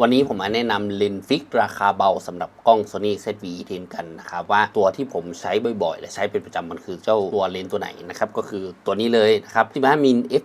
วันนี้ผมมาแนะนำเลนส์ฟิกราคาเบาสำหรับกล้อง Sony ZV-E10 กันนะครับว่าตัวที่ผมใช้บ่อยๆ และใช้เป็นประจำมันคือเจ้าตัวเลนส์ตัวไหนนะครับก็คือตัวนี้เลยนะครับที่มิน f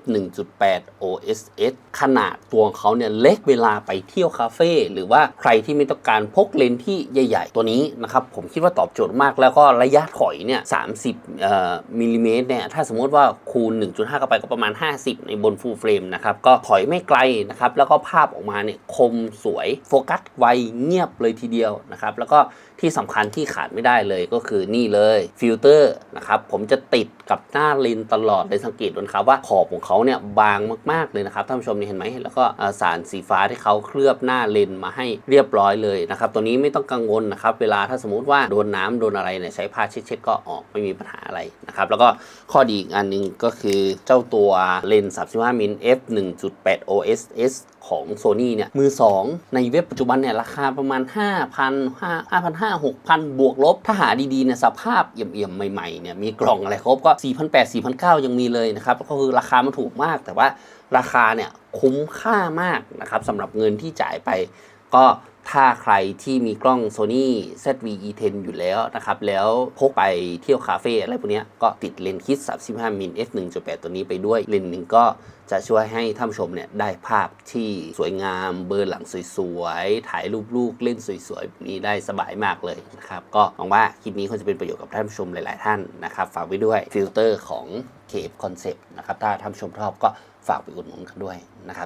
1.8 OSS ขนาดตัวของเขาเนี่ยเล็กเวลาไปเที่ยวคาเฟ่หรือว่าใครที่ไม่ต้องการพกเลนส์ที่ใหญ่ ๆ ตัวนี้นะครับผมคิดว่าตอบโจทย์มากแล้วก็ระยะถอยเนี่ย30เอ่อมิลลิเมตรเนี่ยถ้าสมมติว่าคูณ 1.5 เข้าไปก็ประมาณ 50 ในบนฟูลเฟรมนะครับก็ถอยไม่ไกลนะครับแล้วก็ภาพออกมาเนี่ยคมสวยโฟกัสไวเงียบเลยทีเดียวนะครับแล้วก็ที่สำคัญที่ขาดไม่ได้เลยก็คือนี่เลยฟิลเตอร์นะครับผมจะติดกับหน้าเลนตลอดเลยสังเกตดูนะครับว่าขอบของเขาเนี่ยบางมากๆเลยนะครับท่านผู้ชมนี่เห็นไหมแล้วก็สารสีฟ้าที่เขาเคลือบหน้าเลนมาให้เรียบร้อยเลยนะครับตัวนี้ไม่ต้องกังวลนะครับเวลาถ้าสมมติว่าโดนน้ำโดนอะไรเนี่ยใช้ผ้าเช็ดๆก็ออกไม่มีปัญหาอะไรนะครับแล้วก็ข้อดีอีกอันหนึงก็คือเจ้าตัวเลนส์35มิล f 1.8 OSS ของ Sony เนี่ยมือ 2ในเว็บปัจจุบันเนี่ยราคาประมาณ 5,000 5,500 6,000 บวกลบ ถ้าหาดีๆเนี่ยสภาพเอี่ยมๆ ใหม่ๆเนี่ยมีกล่องอะไรครบก็ 4,800 4,900 ยังมีเลยนะครับ ก็คือราคามันถูกมาก แต่ว่าราคาเนี่ยคุ้มค่ามากนะครับสำหรับเงินที่จ่ายไปก็ ถ้าใครที่มีกล้อง Sony ZV-E10 อยู่แล้วนะครับ แล้วพกไปเที่ยวคาเฟ่อะไรพวกนี้ก็ติดเลนส์คิด 35มิล f 1.8 ตัวนี้ไปด้วย เลนส์หนึ่งก็จะช่วยให้ท่านชมเนี่ยได้ภาพที่สวยงาม เบอร์หลังสวยๆ ถ่ายรูปลูกเล่นสวยๆนี้ได้สบายมากเลยนะครับ ก็หวังว่าคลิปนี้คงจะเป็นประโยชน์กับท่านผู้ชมหลายๆท่านนะครับ ฝากไว้ด้วยฟิลเตอร์ของเคปคอนเซปต์นะครับ ถ้าท่านผู้ชมชอบก็ฝากไปอุดหนุนกันด้วยนะครับ